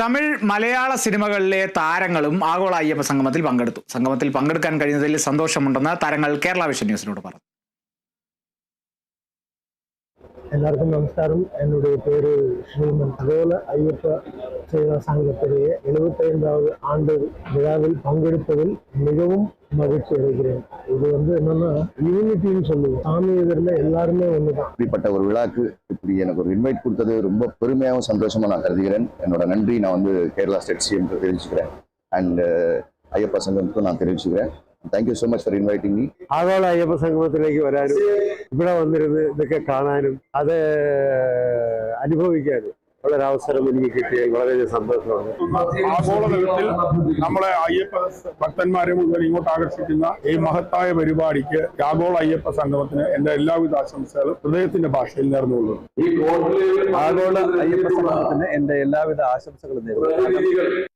തമിഴ് മലയാള സിനിമകളിലെ താരങ്ങളും ആഗോള അയ്യപ്പ സംഗമത്തിൽ പങ്കെടുത്തു. സംഗമത്തിൽ പങ്കെടുക്കാൻ കഴിഞ്ഞതിൽ സന്തോഷമുണ്ടെന്ന് താരങ്ങൾ കേരള വിഷൻ ന്യൂസിനോട് പറഞ്ഞു. എല്ലാവർക്കും നമസ്കാരം. എന്നുടേ പേര് ശ്രീമൻ ആഗോള അയ്യപ്പ சேவா சங்கத்துடைய எழுபத்தைந்தாவது ஆண்டு விழாவில் பங்கெடுப்பதில் மிகவும் மகிழ்ச்சி அடைகிறேன் இது வந்து என்னன்னா யூனிட்டின்னு சொல்லுவோம் சாமி எதிரில் எல்லாருமே ஒண்ணுதான் இப்படிப்பட்ட ஒரு விழாக்கு இப்படி எனக்கு ஒரு இன்வைட் கொடுத்தது ரொம்ப பெருமையாகவும் சந்தோஷமா நான் கருதுகிறேன் என்னோட நன்றி நான் வந்து கேரளா ஸ்டேட் சிஎம் தெரிவிச்சுக்கிறேன் அண்ட் ஐயப்பா சங்கமுக்கும் நான் தெரிவிச்சுக்கிறேன் thank you so much for inviting me ആഗോള അയ്യപ്പ സംഗമത്തിലേക്ക് വരാനും ഇവിടെ വന്നിരുന്ന് ഇതൊക്കെ കാണാനും അത് അനുഭവിക്കാനും ഉള്ള ഒരു അവസരം എനിക്ക് കിട്ടിയതിൽ വളരെയധികം സന്തോഷമാണ് ആഗോളതലത്തിൽ നമ്മളെ അയ്യപ്പ ഭക്തന്മാരെ മുഴുവൻ ഇങ്ങോട്ട് ആകർഷിക്കുന്ന ഈ മഹത്തായ പരിപാടിക്ക് ആഗോള അയ്യപ്പ സംഗമത്തിന് എന്റെ എല്ലാവിധ ആശംസകളും ഹൃദയത്തിന്റെ ഭാഷയിൽ നേർന്നുകൊള്ളുന്നു. ആഗോള അയ്യപ്പ സംഗമത്തിന് എന്റെ എല്ലാവിധ ആശംസകളും നേരുന്നു.